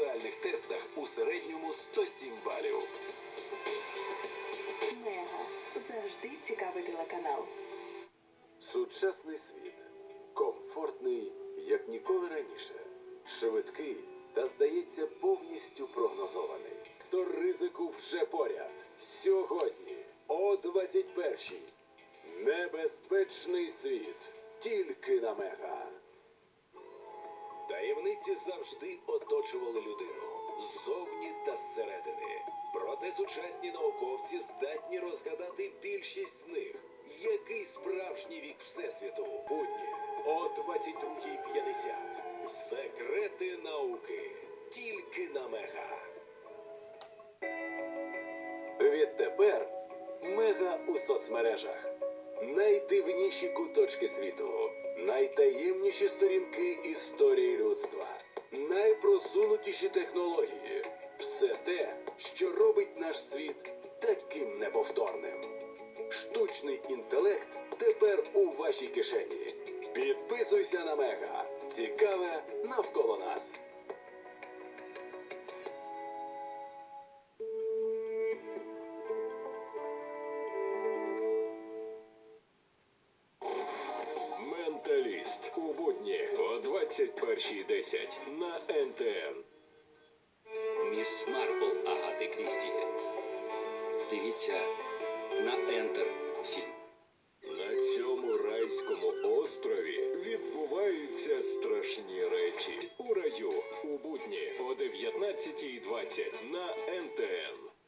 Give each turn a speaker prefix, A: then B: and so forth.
A: інтелектуальних тестах у середньому 107 балів.
B: Мега завжди цікавий телеканал.
A: Сучасний світ комфортний, як ніколи раніше, швидкий та, здається, повністю прогнозований. То ризику вже поряд. Сьогодні о 21-й. Небезпечний світ. Тільки на мега. Таємниці завжди оточували людину сучасні науковці здатні розгадати більшість з них. Який справжній вік Всесвіту? Будні о 22.50. Секрети науки. Тільки на мега. Відтепер мега у соцмережах. Найдивніші куточки світу, найтаємніші сторінки історії людства, найпросунутіші технології. Наш світ таким неповторним. Штучний інтелект тепер у вашій кишені. Підписуйся на мега. Цікаве навколо нас.
C: Менталіст у будні о 21.10 на НТН.
D: Дивіться на Ентер фільм.
C: На цьому райському острові відбуваються страшні речі. У раю у будні о 19.20 на НТН.